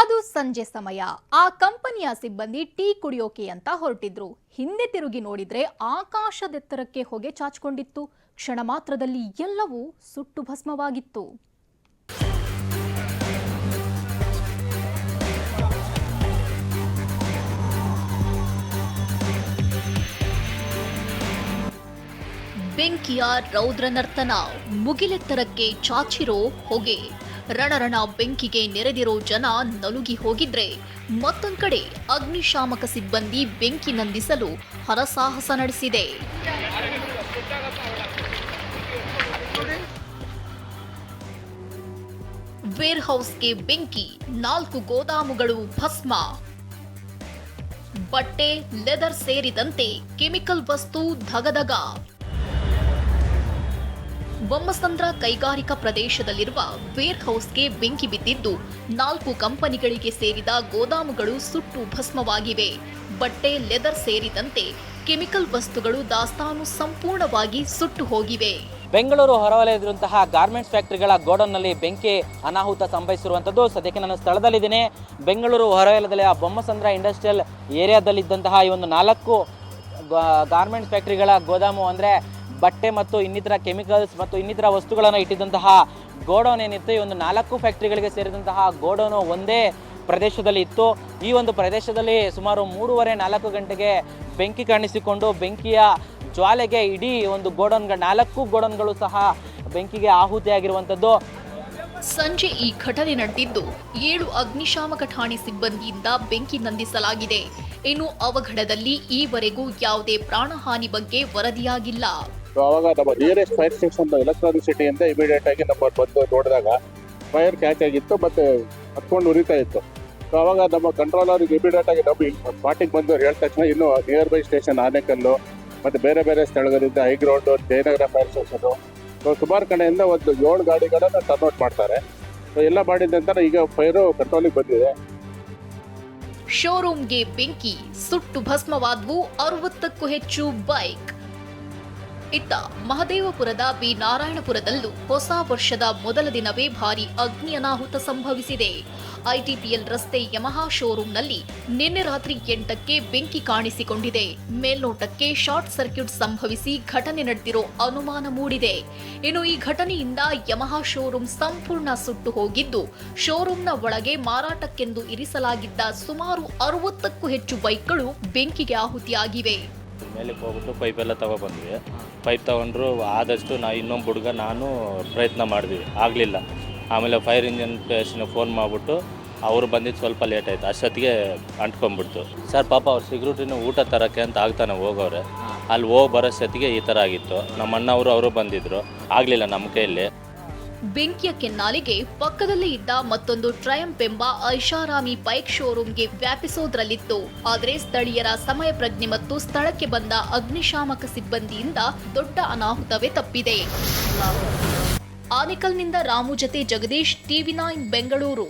ಅದು ಸಂಜೆ ಸಮಯ. ಆ ಕಂಪನಿಯ ಸಿಬ್ಬಂದಿ ಟೀ ಕುಡಿಯೋಕೆ ಅಂತ ಹೊರಟಿದ್ರು. ಹಿಂದೆ ತಿರುಗಿ ನೋಡಿದ್ರೆ ಆಕಾಶದೆತ್ತರಕ್ಕೆ ಹೊಗೆ ಚಾಚಿಕೊಂಡಿತ್ತು. ಕ್ಷಣ ಮಾತ್ರದಲ್ಲಿ ಎಲ್ಲವೂ ಸುಟ್ಟು ಭಸ್ಮವಾಗಿತ್ತು. ಬೆಂಕಿಯ ರೌದ್ರ ನರ್ತನ ಮುಗಿಲೆತ್ತರಕ್ಕೆ ಚಾಚಿರೋ ಹೊಗೆ. ರಣರಣ ಬೆಂಕಿಗೆ ನೆರೆದಿರೋ ಜನ ನಲುಗಿ ಹೋಗಿದ್ರೆ ಮತ್ತೊಂದು ಕಡೆ ಅಗ್ನಿಶಾಮಕ ಸಿಬ್ಬಂದಿ ಬೆಂಕಿ ನಂದಿಸಲು ಹರಸಾಹಸ ನಡೆಸಿದೆ. ವೇರ್ ಹೌಸ್ಗೆ ಬೆಂಕಿ, ನಾಲ್ಕು ಗೋದಾಮುಗಳು ಭಸ್ಮ. ಬಟ್ಟೆ, ಲೆದರ್ ಸೇರಿದಂತೆ ಕೆಮಿಕಲ್ ವಸ್ತು ಧಗಧಗ. ಬೊಮ್ಮಸಂದ್ರ ಕೈಗಾರಿಕಾ ಪ್ರದೇಶದಲ್ಲಿರುವ ವೇರ್ ಹೌಸ್ಗೆ ಬೆಂಕಿ ಬಿದ್ದಿದ್ದು, ನಾಲ್ಕು ಕಂಪನಿಗಳಿಗೆ ಸೇರಿದ ಗೋದಾಮುಗಳು ಸುಟ್ಟು ಭಸ್ಮವಾಗಿವೆ. ಬಟ್ಟೆ, ಲೆದರ್ ಸೇರಿದಂತೆ ಕೆಮಿಕಲ್ ವಸ್ತುಗಳು ದಾಸ್ತಾನು ಸಂಪೂರ್ಣವಾಗಿ ಸುಟ್ಟು ಹೋಗಿವೆ. ಬೆಂಗಳೂರು ಹೊರವಲಯದಿರುವಂತಹ ಗಾರ್ಮೆಂಟ್ಸ್ ಫ್ಯಾಕ್ಟರಿಗಳ ಗೋಡೌನ್ನಲ್ಲಿ ಬೆಂಕಿ ಅನಾಹುತ ಸಂಭವಿಸಿರುವಂಥದ್ದು ಸದ್ಯಕ್ಕೆ ನಾನು ಸ್ಥಳದಲ್ಲಿದ್ದೇನೆ. ಬೆಂಗಳೂರು ಹೊರವಲಯದಲ್ಲಿ ಆ ಬೊಮ್ಮಸಂದ್ರ ಇಂಡಸ್ಟ್ರಿಯಲ್ ಏರಿಯಾದಲ್ಲಿದ್ದಂತಹ ಈ ಒಂದು ನಾಲ್ಕು ಗಾರ್ಮೆಂಟ್ಸ್ ಫ್ಯಾಕ್ಟರಿಗಳ ಗೋದಾಮು ಅಂದರೆ ಬಟ್ಟೆ ಮತ್ತು ಇನ್ನಿತರ ಕೆಮಿಕಲ್ಸ್ ಮತ್ತು ಇನ್ನಿತರ ವಸ್ತುಗಳನ್ನು ಇಟ್ಟಿದ್ದಂತಹ ಗೋಡೌನ್ ಏನಿತ್ತು, ಈ ಒಂದು ನಾಲ್ಕು ಫ್ಯಾಕ್ಟರಿಗಳಿಗೆ ಸೇರಿದಂತಹ ಗೋಡೌನು ಒಂದೇ ಪ್ರದೇಶದಲ್ಲಿ ಇತ್ತು. ಈ ಒಂದು ಪ್ರದೇಶದಲ್ಲಿ ಸುಮಾರು ಮೂರುವರೆ ನಾಲ್ಕು ಗಂಟೆಗೆ ಬೆಂಕಿ ಕಾಣಿಸಿಕೊಂಡು ಬೆಂಕಿಯ ಜ್ವಾಲೆಗೆ ಇಡೀ ಒಂದು ಗೋಡೌನ್ಗಳು ನಾಲ್ಕು ಗೋಡೌನ್ಗಳು ಸಹ ಬೆಂಕಿಗೆ ಆಹುತಿಯಾಗಿರುವಂಥದ್ದು. ಸಂಜೆ ಈ ಘಟನೆ ನಡೆದಿದ್ದು, ಏಳು ಅಗ್ನಿಶಾಮಕ ಠಾಣೆ ಸಿಬ್ಬಂದಿಯಿಂದ ಬೆಂಕಿ ನಂದಿಸಲಾಗಿದೆ. ಇನ್ನು ಅವಘಡದಲ್ಲಿ ಈವರೆಗೂ ಯಾವುದೇ ಪ್ರಾಣಹಾನಿ ಬಗ್ಗೆ ವರದಿಯಾಗಿಲ್ಲ. ಸೊ ಅವಾಗ ನಮ್ಮ nearest fire station electronic city ಅಂತ ಇಮಿಡಿಯೇಟ್ ಆಗಿ ನಮ್ಮ ಬಂದು ನೋಡಿದಾಗ ಫೈರ್ ಕ್ಯಾಚ್ ಆಗಿತ್ತು ಮತ್ತೆ ಹತ್ಕೊಂಡು ಉರಿತಾ ಇತ್ತು. ಸೊ ಅವಾಗ ನಮ್ಮ ಕಂಟ್ರೋಲರ್ಗೆ ಇಮಿಡಿಯೇಟ್ ಆಗಿ ನಮ್ಮ ಸ್ಪಾಟಿಗೆ ಬಂದು ಹೇಳಿದ ತಕ್ಷಣ ಇನ್ನು ನಿಯರ್ ಬೈ ಸ್ಟೇಷನ್ ಆನೆಕಲ್ಲು ಮತ್ತೆ ಬೇರೆ ಬೇರೆ ಸ್ಥಳಗಳಿಂದ high ground Jayanagar fire station so ಸುಮಾರು ಕಡೆಯಿಂದ ಒಂದು ಏಳು ಗಾಡಿಗಳನ್ನು ಔಟ್ ಮಾಡ್ತಾರೆ. ಸೊ ಎಲ್ಲ ಮಾಡಿದ ನಂತರ ಈಗ ಫೈರು ಕಂಟ್ರೋಲಿಗೆ ಬಂದಿದೆ. ಶೋರೂಮ್ಗೆ ಬೆಂಕಿ, ಸುಟ್ಟು ಭಸ್ಮವಾದವು, ಅರವತ್ತಕ್ಕೂ ಹೆಚ್ಚು ಬೈಕ್ ಇತ್ತ ಮಹದೇವಪುರದ ಬಿ. ನಾರಾಯಣಪುರದಲ್ಲೂ ಹೊಸ ವರ್ಷದ ಮೊದಲ ದಿನವೇ ಭಾರಿ ಅಗ್ನಿ ಅನಾಹುತ ಸಂಭವಿಸಿದೆ ಐಟಿಪಿಎಲ್ ರಸ್ತೆ ಯಮಹಾ ಶೋರೂಂನಲ್ಲಿ ನಿನ್ನೆ ರಾತ್ರಿ ಎಂಟಕ್ಕೆ ಬೆಂಕಿ ಕಾಣಿಸಿಕೊಂಡಿದೆ. ಮೇಲ್ನೋಟಕ್ಕೆ ಶಾರ್ಟ್ ಸರ್ಕ್ಯೂಟ್ ಸಂಭವಿಸಿ ಘಟನೆ ನಡೆದಿರೋ ಅನುಮಾನ ಮೂಡಿದೆ. ಇನ್ನು ಈ ಘಟನೆಯಿಂದ ಯಮಹಾ ಶೋರೂಂ ಸಂಪೂರ್ಣ ಸುಟ್ಟು ಹೋಗಿದ್ದು ಶೋರೂಂನ ಒಳಗೆ ಮಾರಾಟಕ್ಕೆಂದು ಇರಿಸಲಾಗಿದ್ದ ಸುಮಾರು ಅರವತ್ತಕ್ಕೂ ಹೆಚ್ಚು ಬೈಕ್ಗಳು ಬೆಂಕಿಗೆ ಆಹುತಿಯಾಗಿವೆ. ಮೇಲಕ್ಕೆ ಹೋಗ್ಬಿಟ್ಟು ಪೈಪೆಲ್ಲ ತಗೊಬಂದ್ವಿ ಪೈಪ್ ತಗೊಂಡ್ರು ಆದಷ್ಟು ನಾ ಇನ್ನೊಂದು ಹುಡುಗ ನಾನು ಪ್ರಯತ್ನ ಮಾಡಿದ್ವಿ. ಆಗಲಿಲ್ಲ. ಆಮೇಲೆ ಫೈರ್ ಇಂಜಿನ್ ಸ್ಟೇಷನ್ ಫೋನ್ ಮಾಡಿಬಿಟ್ಟು ಅವರು ಬಂದಿದ್ದು ಸ್ವಲ್ಪ ಲೇಟ್ ಆಯಿತು. ಅಷ್ಟೊತ್ತಿಗೆ ಅಂಟ್ಕೊಂಡ್ಬಿಡ್ತು. ಸರ್, ಪಾಪ ಅವ್ರು ಸಿಗ್ರೂಟಿನ ಊಟ ತರೋಕ್ಕೆ ಅಂತ ಆಗ್ತಾನೆ ಹೋಗೋರೆ. ಅಲ್ಲಿ ಹೋಗಿ ಬರೋಷ್ಟೊತ್ತಿಗೆ ಈ ಥರ ಆಗಿತ್ತು. ನಮ್ಮ ಅಣ್ಣವರು ಅವರು ಬಂದಿದ್ದರು ಆಗಲಿಲ್ಲ ನಮ್ಮ ಕೈಯಲ್ಲಿ ಬೆಂಕಿಯ ಕೆನ್ನಾಲಿಗೆ ಪಕ್ಕದಲ್ಲಿ ಇದ್ದ ಮತ್ತೊಂದು ಟ್ರಯಂಪ್ ಎಂಬ ಐಷಾರಾಮಿ ಬೈಕ್ ಶೋರೂಮ್ಗೆ ವ್ಯಾಪಿಸೋದ್ರಲ್ಲಿತ್ತು. ಆದರೆ ಸ್ಥಳೀಯರ ಸಮಯ ಪ್ರಜ್ಞೆ ಮತ್ತು ಸ್ಥಳಕ್ಕೆ ಬಂದ ಅಗ್ನಿಶಾಮಕ ಸಿಬ್ಬಂದಿಯಿಂದ ದೊಡ್ಡ ಅನಾಹುತವೇ ತಪ್ಪಿದೆ. ಆನೇಕಲ್ನಿಂದ ರಾಮು ಜತೆ ಜಗದೀಶ್, ಟಿವಿ ನೈನ್, ಬೆಂಗಳೂರು.